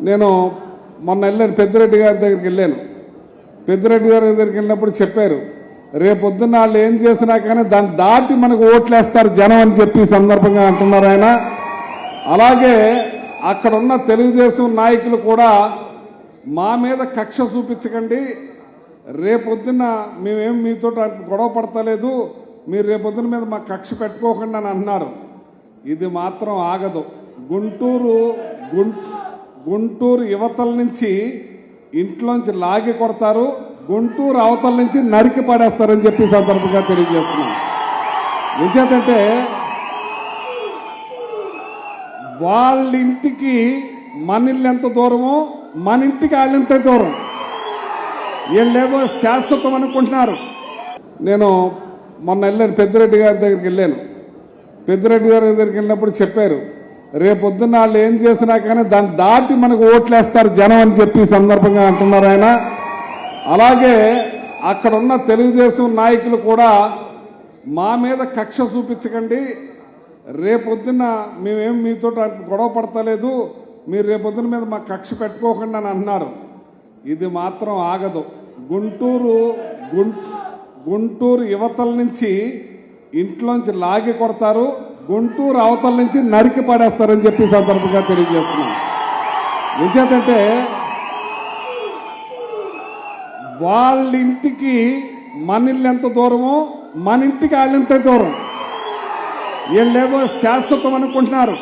నేను మొన్న వెళ్ళాను పెద్దిరెడ్డి గారి దగ్గరికి వెళ్ళాను. పెద్దిరెడ్డి గారి దగ్గరికి వెళ్ళినప్పుడు చెప్పారు రేపొద్దున వాళ్ళు ఏం చేసినా కానీ దాన్ని దాటి మనకు ఓట్లేస్తారు జనం అని చెప్పి సందర్భంగా అంటున్నారు ఆయన. అలాగే అక్కడ ఉన్న తెలుగుదేశం నాయకులు కూడా మా మీద కక్ష చూపించకండి. రేపొద్దున మేమేం మీతో గొడవ పడతలేదు. మీరు రేపొద్దున మీద మా కక్ష పెట్టుకోకుండా అని అన్నారు. ఇది మాత్రం ఆగదు. గుంటూరు గుంటూరు గుంటూరు యువతల నుంచి ఇంట్లోంచి లాగి కొడతారు గుంటూరు అవతల నుంచి నరికి పడేస్తారని చెప్పి సందర్భంగా తెలియజేస్తున్నాం. ఎంచేతంటే వాళ్ళ ఇంటికి మన ఇల్లు ఎంత దూరమో మన ఇంటికి వాళ్ళెంత దూరం. వీళ్ళేదో శాశ్వతం అనుకుంటున్నారు. నేను మొన్న వెళ్ళాను పెద్దిరెడ్డి గారి దగ్గరికి వెళ్ళాను. పెద్దిరెడ్డి గారి దగ్గరికి వెళ్ళినప్పుడు చెప్పారు రేపొద్దున వాళ్ళు ఏం చేసినా కానీ దాన్ని దాటి మనకు ఓట్లేస్తారు జనం అని చెప్పి సందర్భంగా అంటున్నారు ఆయన. అలాగే అక్కడ ఉన్న తెలుగుదేశం నాయకులు కూడా మా మీద కక్ష చూపించకండి. రేపొద్దున మేమేం మీతో గొడవ పడతలేదు. మీరు రేపొద్దున మీద మా కక్ష పెట్టుకోకుండా అని అన్నారు. ఇది మాత్రం ఆగదు. గుంటూరు గుంటూరు యువతల నుంచి ఇంట్లోంచి లాగి కొడతారు. గుంటూరు అవతల నుంచి నరికి పడేస్తారని చెప్పి సందర్భంగా తెలియజేస్తున్నాం. ఎంచేతంటే వాళ్ళ ఇంటికి మన ఇల్లు ఎంత దూరమో మన ఇంటికి వాళ్ళెంత దూరం. వీళ్ళేదో శాశ్వతం అనుకుంటున్నారు.